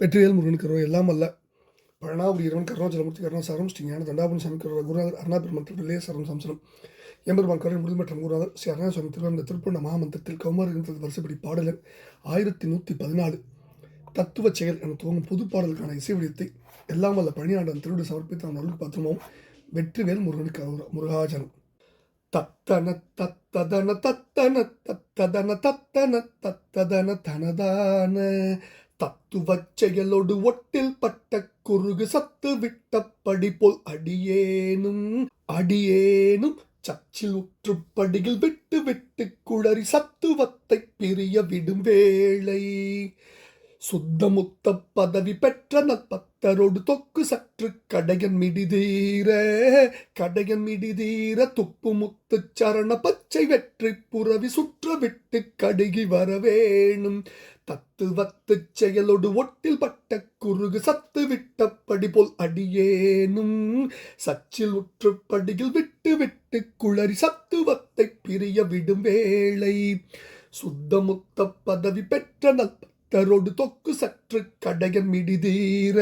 வெற்றிவேல் முருகன் கருவ எல்லாம் அல்ல. பழனாபுரி இறைவன் கருணாச்சலமூர்த்தி கருணாசாரம் ஸ்ரீ ஞான தண்டாபுரம் சாமி கருவா குருநாதர் அருணா பெருமன் திருவிலே சரம் சம்சனம் எம்பெருமான் கருணை முடிவு மற்றும் குருநாதர் ஸ்ரீ அருணா சுவாமி திருப்பண்ண மகாமந்திரத்தில் கௌமார் வருஷப்படி பாடலர் ஆயிரத்தி நூற்றி பதினாலு தத்துவ செயல் என துவங்கும் புது பாடலுக்கான இசை வடிவத்தை எல்லாம் வல்ல பணியாண்டன் திருவிடு சமர்ப்பித்து அவன் அருள் பாத்திரமும் வெற்றிவேல் முருகனுக்கு முருகாஜனம். தத்தன தத்ததன தத்தன தத்ததன தத்தன தத்ததன தனதான தத்துவச் செயலோடு ஒட்டில் பட்ட குறுகு சத்து விட்டப்படி போல் அடியேனும் அடியேனும் சச்சில் உற்றுப்படியில் விட்டு விட்டு குளறி சத்துவத்தை பிரிய விடும் வேளை. சுத்தமுத்த பதவி பெற்ற நற்பத்தரோடு தொக்கு சற்று கடையன் மிடிதீர கடையன் மிடிதீர துப்பு முத்து சரண பச்சை வெற்றி புறவி சுற்ற விட்டு கடுகி வரவேணும். தத்துவத்து செயலோடு ஒட்டில் பட்ட குறுகு சத்து விட்டப்படி போல் அடியேனும். சச்சில் உற்றுப்படியில் விட்டு விட்டு குளறி சத்துவத்தை பிரிய விடும் வேளை. சுத்தமுத்த பதவி பெற்ற நற்பத்தரோடு தொக்கு சற்று கடையன் மிடிதீர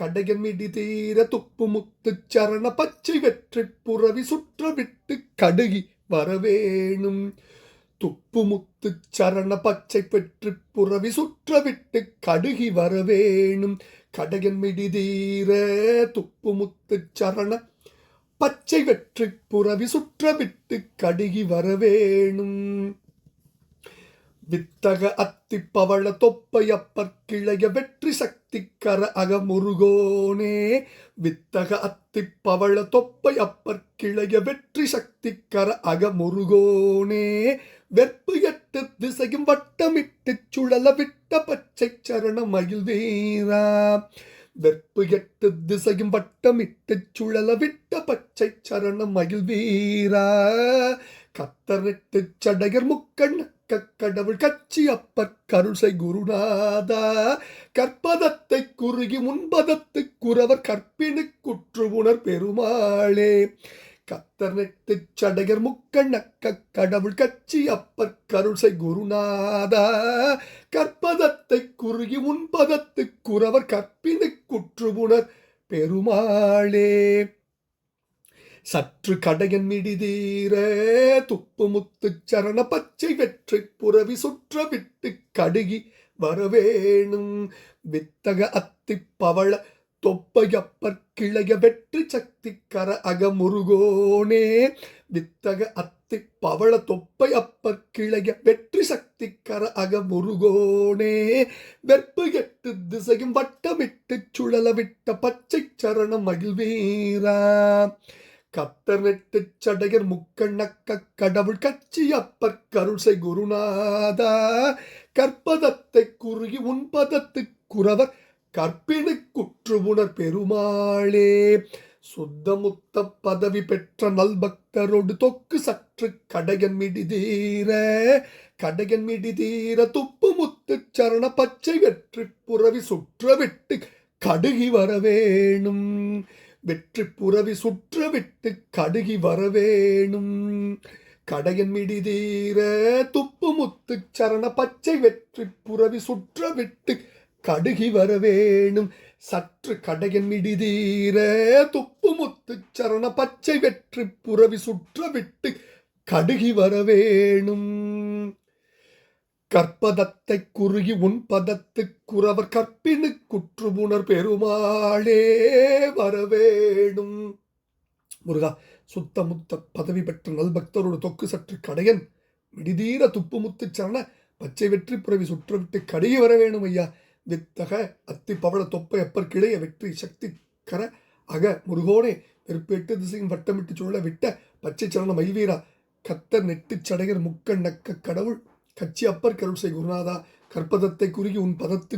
கடையன் மிடிதீர துப்பு முத்து சரண பச்சை வெற்றி புறவி சுற்ற விட்டு கடுகி வரவேணும். துப்பு முத்து சரண பச்சை பெற்று புறவி சுற்ற விட்டு கடுகி வரவேணும். கடையன் மிடிதீர துப்பு முத்து சரண பச்சை வெற்றி புறவி சுற்ற விட்டு கடுகி வரவேணும். வித்தக அத்தி பவள தொப்பையப்பற் கிளைய வெற்றி சக்தி கர அகமுருகோனே. வித்தக அத்தி பவள தொப்பையப்பற் கிளைய வெற்றி சக்தி கர அகமுருகோனே. வெற்பு எட்டு திசையும் வட்டமிட்டு சுழல விட்ட பச்சை சரண மகிழ் வீரா. வெற்பு எட்டு திசையும் வட்டமிட்டு சுழல விட்ட பச்சை சரண மகிழ் வீரா. கத்தரிட்டு சடையர் முக்கண் கடவுள் கச்சி அப்பற் கருசை குருநாதா. கற்பதத்தை குறுகி முன்பதத்து குறவர் கற்பினு குற்று உணர் பெருமாளே. கத்தர் நெட்டு சடையர் முக்கண்ணக்க கடவுள் கச்சி அப்பற் கருசை குருநாதா. கற்பதத்தை குறுகி முன்பதத்து குறவர் கற்பினு குற்று உணர் பெருமாளே. சற்று கடையன் மிடிதீர துப்பு முத்து சரண பச்சை வெற்றி புறவி சுற்ற விட்டு கடுகி வரவேணும். வித்தக அத்தி பவள தொப்பையப்பற் கிளைய வெற்றி சக்தி கர அகமுருகோனே வித்தக அத்தி பவள தொப்பை அப்பற் கிளைய வெற்றி சக்தி கர அகமுருகோனே வெற்பு எட்டு திசையும் வட்டமிட்டு சுழல விட்ட பச்சை சரணம் மகிழ்வீரா. கத்தர் நெட்டு சடையர் முக்கண்ணக்க கடவுள் கச்சி அப்பர் கருசை குருநாதா. கற்பதத்தை குறுகி உன்பதத்து குறவர் கற்பிணு குற்று உணர் பெருமாளே. சுத்தமுத்த பதவி பெற்ற நல்பக்தரோடு தொக்கு சற்று கடையன் மிடிதீர. கடையன் மிடிதீர துப்பு முத்து சரண பச்சை வெற்றி புறவி சுற்ற விட்டு கடுகி வரவேணும் வெற்றி புறவி சுற்ற விட்டு கடுகி வரவேணும். கடையன் மிடிதீர துப்பு முத்து சரண பச்சை வெற்றி புறவி சுற்ற விட்டு கடுகி வரவேணும். சற்று கடையன் மிடிதீர துப்பு முத்து சரண பச்சை வெற்றி புறவி சுற்ற விட்டு கடுகி வரவேணும். கற்பதத்தை குறுகி உன் பதத்து குறவர் கற்பினு குற்று உணர் பெருமாளே வரவேணும். முருகா சுத்த முத்த பதவி பெற்ற நல்பக்தரோடு தொக்கு சற்று கடையன். விடிதீர துப்பு முத்து சரண பச்சை வெற்றி புறவி சுற்றவிட்டு கடுகி வர வேணும் ஐயா. வித்தக அத்தி பவள தொப்பை அப்பர் கிளைய வெற்றி சக்தி கர அக முருகோனே வெறுப்பேட்டு திசையும் வட்டமிட்டு சுழல விட்ட பச்சை சரண மயில்வீரா. கத்த நெட்டு சடையர் முக்க நக்க கடவுள் கச்சி அப்பர் கருசை குருநாதா கற்பதத்தை குறுகி உன் பதத்து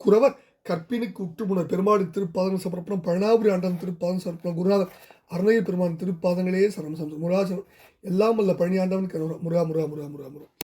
குறவர் கற்பினுக்கு உற்றுமுனர் பெருமாடு திருப்பாதங்கள் சமர்ப்பணம் பழனாபுரி ஆண்டன் திருப்பாதம் சமர்ப்பணம். குருநாதர் அருணைய பெருமான் திருப்பாதங்களே சரணம் சமர்ப்பணம். முருகாசனம் எல்லாம் வல்ல பழனி ஆண்டவன் முருகா முருகா முருகா முருகா முருகா.